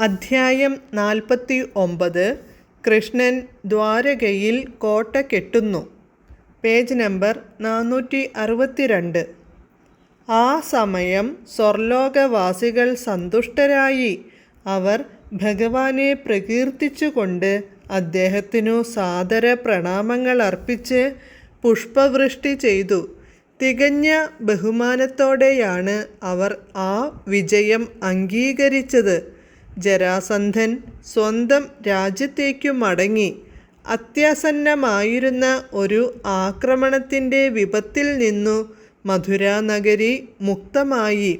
അധ്യായം നാൽപ്പത്തി ഒമ്പത് കൃഷ്ണൻ ദ്വാരകയിൽ കോട്ട കെട്ടുന്നു. പേജ് നമ്പർ നാനൂറ്റി അറുപത്തിരണ്ട് ആ സമയം സ്വർലോകവാസികൾ സന്തുഷ്ടരായി. അവർ ഭഗവാനെ പ്രകീർത്തിച്ചുകൊണ്ട് അദ്ദേഹത്തിനു സാദര പ്രണാമങ്ങൾ അർപ്പിച്ച് പുഷ്പവൃഷ്ടി ചെയ്തു. തികഞ്ഞ ബഹുമാനത്തോടെയാണ് അവർ ആ വിജയം അംഗീകരിച്ചത്. ജരാസന്ധൻ സ്വന്തം രാജ്യത്തേക്കു മടങ്ങി അത്യാസന്നമായിരുന്ന ഒരു ആക്രമണത്തിന്റെ വിപത്തിൽ നിന്നു മധുരാനഗരി മുക്തമായി.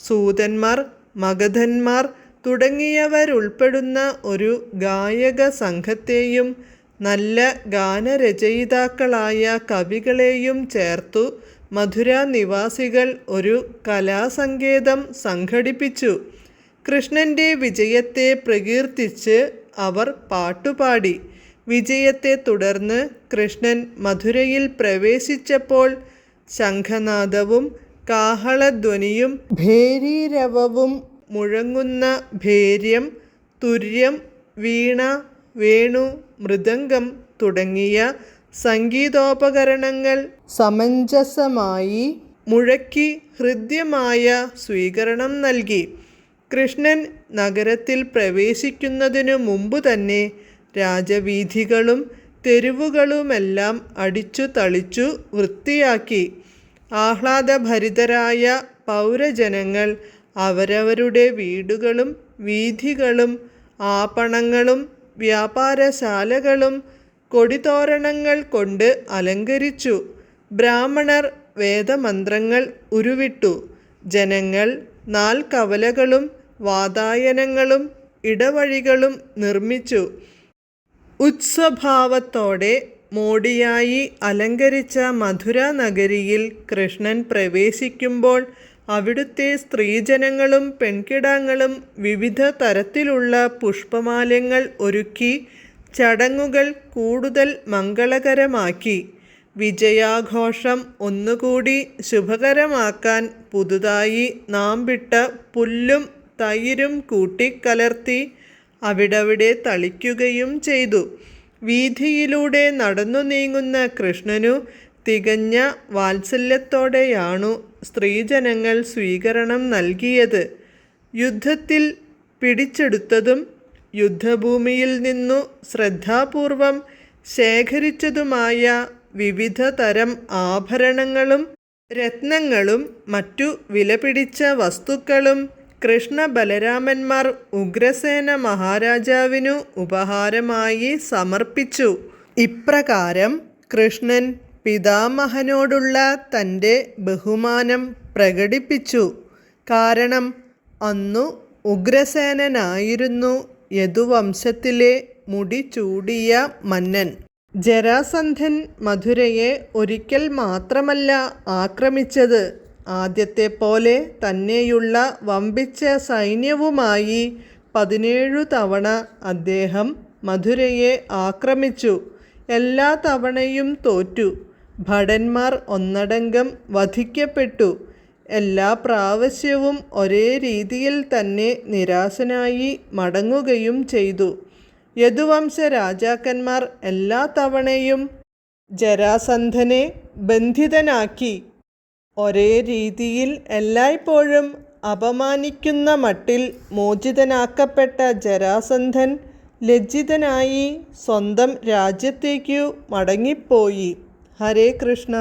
സൂതന്മാർ മഗധന്മാർ തുടങ്ങിയവരുൾപ്പെടുന്ന ഒരു ഗായക സംഘത്തെയും നല്ല ഗാനരചയിതാക്കളായ കവികളെയും ചേർത്തു മധുര നിവാസികൾ ഒരു കലാസങ്കേതം സംഘടിപ്പിച്ചു. കൃഷ്ണന്റെ വിജയത്തെ പ്രകീർത്തിച്ച് അവർ പാട്ടുപാടി. വിജയത്തെ തുടർന്ന് കൃഷ്ണൻ മധുരയിൽ പ്രവേശിച്ചപ്പോൾ ശംഖനാദവും കാഹളധ്വനിയും ഭേരീരവവും മുഴങ്ങുന്ന ഭേര്യം തുര്യം വീണ വേണു മൃദംഗം തുടങ്ങിയ സംഗീതോപകരണങ്ങൾ സമഞ്ജസമായി മുഴക്കി ഹൃദ്യമായ സ്വീകരണം നൽകി. കൃഷ്ണൻ നഗരത്തിൽ പ്രവേശിക്കുന്നതിനു മുമ്പ് തന്നെ രാജവീഥികളും തെരുവുകളുമെല്ലാം അടിച്ചു തളിച്ചു വൃത്തിയാക്കി. ആഹ്ലാദഭരിതരായ പൗരജനങ്ങൾ അവരവരുടെ വീടുകളും വീഥികളും ആപണങ്ങളും വ്യാപാരശാലകളും കൊടിതോരണങ്ങൾ കൊണ്ട് അലങ്കരിച്ചു. ബ്രാഹ്മണർ വേദമന്ത്രങ്ങൾ ഉരുവിട്ടു. ജനങ്ങൾ നാൽക്കവലകളും വാതായനങ്ങളും ഇടവഴികളും നിർമ്മിച്ചു. ഉത്സഭാവത്തോടെ മോടിയായി അലങ്കരിച്ച മധുര നഗരിയിൽ കൃഷ്ണൻ പ്രവേശിക്കുമ്പോൾ അവിടുത്തെ സ്ത്രീജനങ്ങളും പെൺകിടാങ്ങളും വിവിധ തരത്തിലുള്ള പുഷ്പമാലയങ്ങൾ ഒരുക്കി ചടങ്ങുകൾ കൂടുതൽ മംഗളകരമാക്കി. വിജയാഘോഷം ഒന്നുകൂടി ശുഭകരമാക്കാൻ പുതുതായി നാം വിട്ട പുല്ലും തൈരും കൂട്ടിക്കലർത്തി അവിടവിടെ തളിക്കുകയും ചെയ്തു. വീഥിയിലൂടെ നടന്നു നീങ്ങുന്ന കൃഷ്ണനു തികഞ്ഞ വാത്സല്യത്തോടെയാണു സ്ത്രീജനങ്ങൾ സ്വീകരണം നൽകിയത്. യുദ്ധത്തിൽ പിടിച്ചെടുത്തതും യുദ്ധഭൂമിയിൽ നിന്നു ശ്രദ്ധാപൂർവം ശേഖരിച്ചതുമായ വിവിധ തരം ആഭരണങ്ങളും രത്നങ്ങളും മറ്റു വിലപിടിച്ച വസ്തുക്കളും കൃഷ്ണ ബലരാമന്മാർ ഉഗ്രസേന മഹാരാജാവിനു ഉപഹാരമായി സമർപ്പിച്ചു. ഇപ്രകാരം കൃഷ്ണൻ പിതാമഹനോടുള്ള തന്റെ ബഹുമാനം പ്രകടിപ്പിച്ചു. കാരണം അന്നു ഉഗ്രസേനനായിരുന്നു യദുവംശത്തിലെ മുടി ചൂടിയ മന്നൻ. ജരാസന്ധൻ മധുരയെ ഒരിക്കൽ മാത്രമല്ല ആക്രമിച്ചത്. ആദ്യത്തെ പോലെ തന്നെയുള്ള വമ്പിച്ച സൈന്യവുമായി പതിനേഴു തവണ അദ്ദേഹം മധുരയെ ആക്രമിച്ചു. എല്ലാ തവണയും തോറ്റു. ഭടന്മാർ ഒന്നടങ്കം വധിക്കപ്പെട്ടു. എല്ലാ പ്രാവശ്യവും ഒരേ രീതിയിൽ തന്നെ നിരാശനായി മടങ്ങുകയും ചെയ്തു. യദുവംശ രാജാക്കന്മാർ എല്ലാ തവണയും ജരാസന്ധനെ ബന്ധിതനാക്കി ഒരേ രീതിയിൽ എല്ലായ്പ്പോഴും അപമാനിക്കുന്ന മട്ടിൽ മോചിതനാക്കപ്പെട്ട ജരാസന്ധൻ ലജ്ജിതനായി സ്വന്തം രാജ്യത്തേക്കു മടങ്ങിപ്പോയി. ഹരേ കൃഷ്ണ.